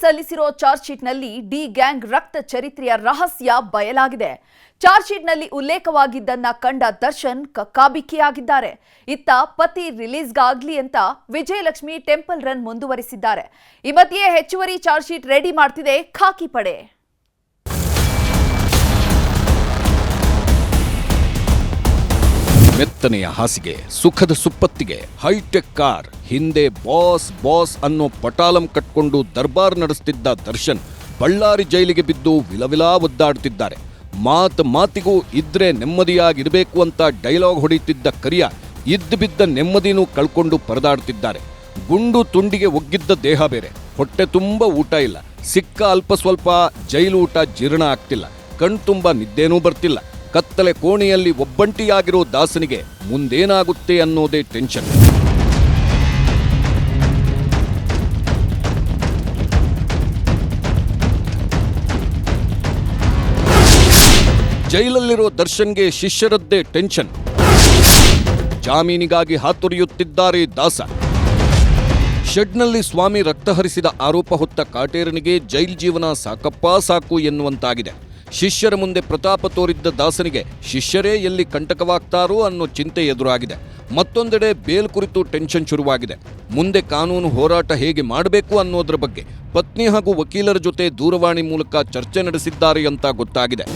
ಸಲ್ಲಿಸಿರೋ charge ಶೀಟ್ನಲ್ಲಿ D gang ರಕ್ತ ಚರಿತ್ರೆಯ ರಹಸ್ಯ ಬಯಲಾಗಿದೆ. ಚಾರ್ಜ್ ಶೀಟ್ನಲ್ಲಿ ಉಲ್ಲೇಖವಾಗಿದ್ದನ್ನ ಕಂಡ ದರ್ಶನ್ ಕಕ್ಕಾಬಿಕ್ಕಿಯಾಗಿದ್ದಾರೆ ಇತ್ತ ಪತಿ ರಿಲೀಸ್ಗಾಗ್ಲಿ ಅಂತ ವಿಜಯಲಕ್ಷ್ಮಿ ಟೆಂಪಲ್ ರನ್ ಮುಂದುವರಿಸಿದ್ದಾರೆ. ಈ ಮಧ್ಯೆ ಹೆಚ್ಚುವರಿ ಚಾರ್ಜ್ ಶೀಟ್ ರೆಡಿ ಮಾಡ್ತಿದೆ ಖಾಕಿ ಪಡೆ. ಮೆತ್ತನೆಯ ಹಾಸಿಗೆ, ಸುಖದ ಸುಪ್ಪತ್ತಿಗೆ ಹೈಟೆಕ್ ಕಾರ್, ಹಿಂದೆ ಬಾಸ್ ಬಾಸ್ ಅನ್ನೋ ಪಟಾಲಂ ಕಟ್ಕೊಂಡು ದರ್ಬಾರ್ ನಡೆಸ್ತಿದ್ದ ದರ್ಶನ್ ಬಳ್ಳಾರಿ ಜೈಲಿಗೆ ಬಿದ್ದು ವಿಲವಿಲಾ ಒದ್ದಾಡ್ತಿದ್ದಾರೆ. ಮಾತ್ ಮಾತಿಗೂ ಇದ್ರೆ ನೆಮ್ಮದಿಯಾಗಿರಬೇಕು ಅಂತ ಡೈಲಾಗ್ ಹೊಡೆಯುತ್ತಿದ್ದ ಕರಿಯ ಇದ್ದು ಬಿದ್ದ ನೆಮ್ಮದಿನೂ ಕಳ್ಕೊಂಡು ಪರದಾಡ್ತಿದ್ದಾರೆ. ಗುಂಡು ತುಂಡಿಗೆ ಒಗ್ಗಿದ್ದ ದೇಹ ಬೇರೆ, ಹೊಟ್ಟೆ ತುಂಬ ಊಟ ಇಲ್ಲ, ಸಿಕ್ಕ ಅಲ್ಪ ಸ್ವಲ್ಪ ಜೈಲು ಊಟ ಜೀರ್ಣ ಆಗ್ತಿಲ್ಲ ಕಣ್ತುಂಬ ನಿದ್ದೇನೂ ಬರ್ತಿಲ್ಲ. ಕತ್ತಲೆ ಕೋಣೆಯಲ್ಲಿ ಒಬ್ಬಂಟಿಯಾಗಿರೋ ದಾಸನಿಗೆ ಮುಂದೇನಾಗುತ್ತೆ ಅನ್ನೋದೇ ಟೆನ್ಷನ್ ಜೈಲಲ್ಲಿರೋ ದರ್ಶನ್ಗೆ ಶಿಷ್ಯರದ್ದೇ ಟೆನ್ಷನ್ ಜಾಮೀನಿಗಾಗಿ ಹಾತೊರೆಯುತ್ತಿದ್ದಾರೆ ದಾಸ. ಶೆಡ್ನಲ್ಲಿ ಸ್ವಾಮಿ ರಕ್ತ ಹರಿಸಿದ ಆರೋಪ ಹೊತ್ತ ಕಾಟೇರನಿಗೆ ಜೈಲ್ ಜೀವನ ಸಾಕಪ್ಪ ಸಾಕು ಎನ್ನುವಂತಾಗಿದೆ. ಶಿಷ್ಯರ ಮುಂದೆ ಪ್ರತಾಪ ತೋರಿದ್ದ ದಾಸನಿಗೆ ಶಿಷ್ಯರೇ ಎಲ್ಲಿ ಕಂಟಕವಾಗ್ತಾರೋ ಅನ್ನೋ ಚಿಂತೆ ಎದುರಾಗಿದೆ. ಮತ್ತೊಂದೆಡೆ ಬೇಲ್ ಕುರಿತು ಟೆನ್ಷನ್ ಶುರುವಾಗಿದೆ. ಮುಂದೆ ಕಾನೂನು ಹೋರಾಟ ಹೇಗೆ ಮಾಡಬೇಕು ಅನ್ನೋದ್ರ ಬಗ್ಗೆ ಪತ್ನಿ ಹಾಗೂ ವಕೀಲರ ಜೊತೆ ದೂರವಾಣಿ ಮೂಲಕ ಚರ್ಚೆ ನಡೆಸಿದ್ದಾರೆ ಅಂತ ಗೊತ್ತಾಗಿದೆ.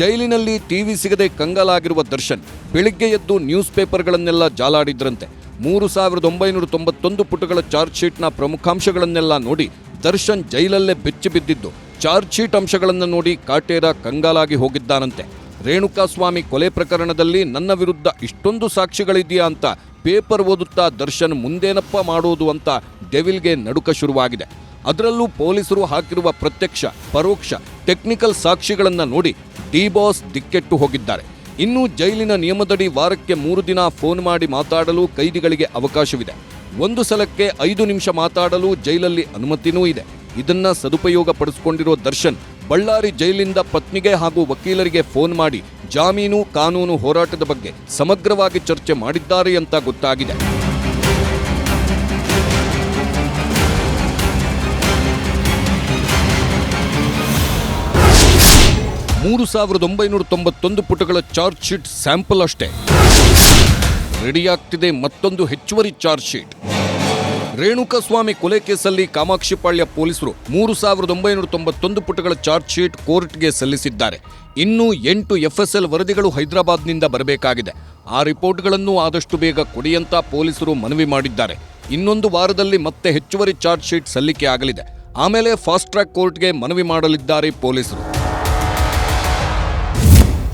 ಜೈಲಿನಲ್ಲಿ ಟಿವಿ ಸಿಗದೆ ಕಂಗಾಲಾಗಿರುವ ದರ್ಶನ್ ಬೆಳಿಗ್ಗೆ ಎದ್ದು ನ್ಯೂಸ್ ಪೇಪರ್ಗಳನ್ನೆಲ್ಲ ಜಾಲಾಡಿದ್ರಂತೆ. ಮೂರು ಸಾವಿರದ ಒಂಬೈನೂರ ತೊಂಬತ್ತೊಂದು ಪುಟಗಳ ಚಾರ್ಜ್ ಶೀಟ್ನ ಪ್ರಮುಖಾಂಶಗಳನ್ನೆಲ್ಲ ನೋಡಿ ದರ್ಶನ್ ಜೈಲಲ್ಲೇ ಬೆಚ್ಚಿ ಬಿದ್ದಿದ್ದು. ಚಾರ್ಜ್ ಶೀಟ್ ಅಂಶಗಳನ್ನು ನೋಡಿ ಕಾಟೇರ ಕಂಗಾಲಾಗಿ ಹೋಗಿದ್ದಾನಂತೆ. ರೇಣುಕಾಸ್ವಾಮಿ ಕೊಲೆ ಪ್ರಕರಣದಲ್ಲಿ ನನ್ನ ವಿರುದ್ಧ ಇಷ್ಟೊಂದು ಸಾಕ್ಷಿಗಳಿದೆಯಾ ಅಂತ ಪೇಪರ್ ಓದುತ್ತಾ ದರ್ಶನ್ ಮುಂದೇನಪ್ಪ ಮಾಡೋದು ಅಂತ ಡೆವಿಲ್ಗೆ ನಡುಕ ಶುರುವಾಗಿದೆ. ಅದರಲ್ಲೂ ಪೊಲೀಸರು ಹಾಕಿರುವ ಪ್ರತ್ಯಕ್ಷ, ಪರೋಕ್ಷ ಟೆಕ್ನಿಕಲ್ ಸಾಕ್ಷಿಗಳನ್ನು ನೋಡಿ ಡಿ ಬಾಸ್ ದಿಕ್ಕೆಟ್ಟು ಹೋಗಿದ್ದಾರೆ. ಇನ್ನು ಜೈಲಿನ ನಿಯಮದಡಿ ವಾರಕ್ಕೆ ಮೂರು ದಿನ ಫೋನ್ ಮಾಡಿ ಮಾತಾಡಲು ಕೈದಿಗಳಿಗೆ ಅವಕಾಶವಿದೆ. ಒಂದು ಸಲಕ್ಕೆ ಐದು ನಿಮಿಷ ಮಾತಾಡಲು ಜೈಲಲ್ಲಿ ಅನುಮತಿನೂ ಇದೆ. ಇದನ್ನ ಸದುಪಯೋಗ ಪಡಿಸಿಕೊಂಡಿರೋ ದರ್ಶನ್ ಬಳ್ಳಾರಿ ಜೈಲಿಂದ ಪತ್ನಿಗೆ ಹಾಗೂ ವಕೀಲರಿಗೆ ಫೋನ್ ಮಾಡಿ ಜಾಮೀನು, ಕಾನೂನು ಹೋರಾಟದ ಬಗ್ಗೆ ಸಮಗ್ರವಾಗಿ ಚರ್ಚೆ ಮಾಡಿದ್ದಾರೆ ಅಂತ ಗೊತ್ತಾಗಿದೆ. ಮೂರು ಸಾವಿರದ ಒಂಬೈನೂರ ತೊಂಬತ್ತೊಂದು ಪುಟಗಳ ಚಾರ್ಜ್ ಶೀಟ್ ಸ್ಯಾಂಪಲ್ ಅಷ್ಟೇ. ರೆಡಿಯಾಗ್ತಿದೆ ಮತ್ತೊಂದು ಹೆಚ್ಚುವರಿ ಚಾರ್ಜ್ ಶೀಟ್. ರೇಣುಕಸ್ವಾಮಿ ಕೊಲೆ ಕೇಸಲ್ಲಿ ಕಾಮಾಕ್ಷಿಪಾಳ್ಯ ಪೊಲೀಸರು ಮೂರು ಸಾವಿರದ ಒಂಬೈನೂರ ತೊಂಬತ್ತೊಂದು ಪುಟಗಳ ಚಾರ್ಜ್ ಶೀಟ್ ಕೋರ್ಟ್ಗೆ ಸಲ್ಲಿಸಿದ್ದಾರೆ. ಇನ್ನೂ ಎಂಟು ಎಫ್ಎಸ್ಎಲ್ ವರದಿಗಳು ಹೈದರಾಬಾದ್ನಿಂದ ಬರಬೇಕಾಗಿದೆ. ಆ ರಿಪೋರ್ಟ್ಗಳನ್ನು ಆದಷ್ಟು ಬೇಗ ಕೊಡಿಯಂತ ಪೊಲೀಸರು ಮನವಿ ಮಾಡಿದ್ದಾರೆ. ಇನ್ನೊಂದು ವಾರದಲ್ಲಿ ಮತ್ತೆ ಹೆಚ್ಚುವರಿ ಚಾರ್ಜ್ ಶೀಟ್ ಸಲ್ಲಿಕೆ ಆಗಲಿದೆ. ಆಮೇಲೆ ಫಾಸ್ಟ್ ಟ್ರ್ಯಾಕ್ ಕೋರ್ಟ್ಗೆ ಮನವಿ ಮಾಡಲಿದ್ದಾರೆ ಪೊಲೀಸರು.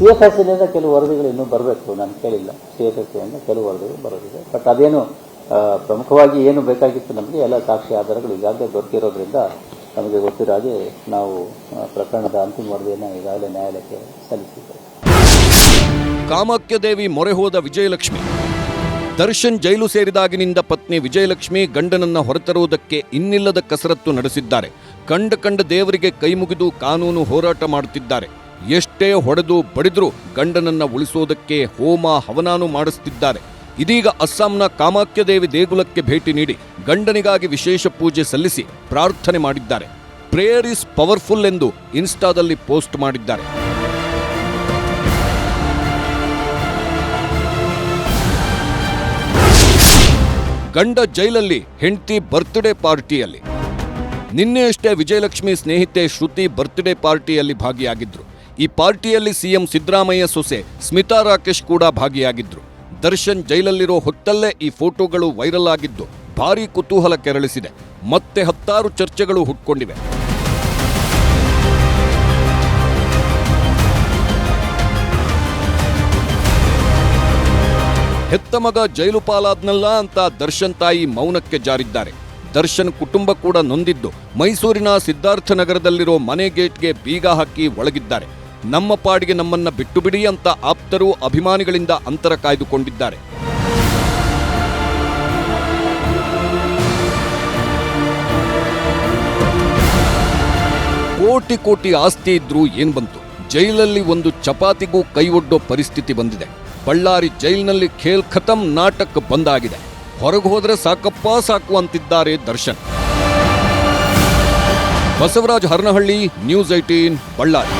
ಸಿ ಎಸ್ ಎಸ್ ಸಿಯಿಂದ ಕೆಲವು ವರದಿಗಳು ಇನ್ನೂ ಬರಬೇಕು. ನಾನು ಕೇಳಿಲ್ಲ. ಸಿ ಎಸ್ ಎಸ್ ಸಿಯಿಂದ ಕೆಲವು ವರದಿಗಳು ಬರೋದಿದೆ. ಬಟ್ ಅದೇನು ಪ್ರಮುಖವಾಗಿ ಏನು ಬೇಕಾಗಿತ್ತು ನಮಗೆ, ಎಲ್ಲ ಸಾಕ್ಷಿ ಆಧಾರಗಳು ಈಗಾಗಲೇ ದೊರಕಿರೋದ್ರಿಂದ ನಮಗೆ ಗೊತ್ತಿರೋ ಹಾಗೆ ನಾವು ಪ್ರಕರಣದ ಅಂತಿಮ ವರದಿಯನ್ನು ಈಗಾಗಲೇ ನ್ಯಾಯಾಲಯಕ್ಕೆ ಸಲ್ಲಿಸಿದ್ದೇವೆ. ಕಾಮಾಖ್ಯ ದೇವಿ ಮೊರೆ ಹೋದ ವಿಜಯಲಕ್ಷ್ಮಿ. ದರ್ಶನ್ ಜೈಲು ಸೇರಿದಾಗಿನಿಂದ ಪತ್ನಿ ವಿಜಯಲಕ್ಷ್ಮಿ ಗಂಡನನ್ನ ಹೊರತರುವುದಕ್ಕೆ ಇನ್ನಿಲ್ಲದ ಕಸರತ್ತು ನಡೆಸಿದ್ದಾರೆ. ಕಂಡ ಕಂಡ ದೇವರಿಗೆ ಕೈಮುಗಿದು ಕಾನೂನು ಹೋರಾಟ ಮಾಡುತ್ತಿದ್ದಾರೆ. ಎಷ್ಟೇ ಹೊಡೆದು ಬಡಿದ್ರು ಗಂಡನನ್ನ ಉಳಿಸೋದಕ್ಕೆ ಹೋಮ ಹವನಾನು ಮಾಡಿಸುತ್ತಿದ್ದಾರೆ ಇದೀಗ ಅಸ್ಸಾಂನ ಕಾಮಾಖ್ಯ ದೇವಿ ದೇಗುಲಕ್ಕೆ ಭೇಟಿ ನೀಡಿ ಗಂಡನಿಗಾಗಿ ವಿಶೇಷ ಪೂಜೆ ಸಲ್ಲಿಸಿ ಪ್ರಾರ್ಥನೆ ಮಾಡಿದ್ದಾರೆ. ಪ್ರೇಯರ್ ಇಸ್ ಪವರ್ಫುಲ್ ಎಂದು ಇನ್ಸ್ಟಾದಲ್ಲಿ ಪೋಸ್ಟ್ ಮಾಡಿದ್ದಾರೆ. ಗಂಡ ಜೈಲಲ್ಲಿ ಹೆಂಡತಿ ಬರ್ತ್ಡೇ ಪಾರ್ಟಿಯಲ್ಲಿ. ನಿನ್ನೆಯಷ್ಟೇ ವಿಜಯಲಕ್ಷ್ಮಿ ಸ್ನೇಹಿತೆ ಶ್ರುತಿ ಬರ್ತ್ಡೇ ಪಾರ್ಟಿಯಲ್ಲಿ ಭಾಗಿಯಾಗಿದ್ರು. ಈ ಪಾರ್ಟಿಯಲ್ಲಿ ಸಿಎಂ ಸಿದ್ದರಾಮಯ್ಯ ಸೊಸೆ ಸ್ಮಿತಾ ರಾಕೇಶ್ ಕೂಡ ಭಾಗಿಯಾಗಿದ್ರು. ದರ್ಶನ್ ಜೈಲಲ್ಲಿರೋ ಹೊತ್ತಲ್ಲೇ ಈ ಫೋಟೋಗಳು ವೈರಲ್ ಆಗಿದ್ದು ಭಾರೀ ಕುತೂಹಲ ಕೆರಳಿಸಿದೆ. ಮತ್ತೆ ಹತ್ತಾರು ಚರ್ಚೆಗಳು ಹುಟ್ಕೊಂಡಿವೆ. ಹೆತ್ತ ಮಗ ಜೈಲು ಪಾಲಾದ್ನಲ್ಲ ಅಂತ ದರ್ಶನ್ ತಾಯಿ ಮೌನಕ್ಕೆ ಜಾರಿದ್ದಾರೆ. ದರ್ಶನ್ ಕುಟುಂಬ ಕೂಡ ನೊಂದಿದ್ದು ಮೈಸೂರಿನ ಸಿದ್ಧಾರ್ಥ ನಗರದಲ್ಲಿರೋ ಮನೆ ಗೇಟ್ಗೆ ಬೀಗ ಹಾಕಿ ಒಳಗಿದ್ದಾರೆ. ನಮ್ಮ ಪಾಡಿಗೆ ನಮ್ಮನ್ನ ಬಿಟ್ಟು ಬಿಡಿ ಅಂತ ಆಪ್ತರು ಅಭಿಮಾನಿಗಳಿಂದ ಅಂತರ ಕಾಯ್ದುಕೊಂಡಿದ್ದಾರೆ. ಕೋಟಿ ಕೋಟಿ ಆಸ್ತಿ ಇದ್ರೂ ಏನ್ ಬಂತು? ಜೈಲಲ್ಲಿ ಒಂದು ಚಪಾತಿಗೂ ಕೈ ಒಡ್ಡೋ ಪರಿಸ್ಥಿತಿ ಬಂದಿದೆ. ಬಳ್ಳಾರಿ ಜೈಲಿನಲ್ಲಿ ಖೇಲ್ ಖತಮ್ ನಾಟಕ್ ಬಂದಾಗಿದೆ. ಹೊರಗೆ ಹೋದ್ರೆ ಸಾಕಪ್ಪ ಸಾಕು ಅಂತಿದ್ದಾರೆ Darshan. Basavaraj Haranahalli, news eighteen Ballari.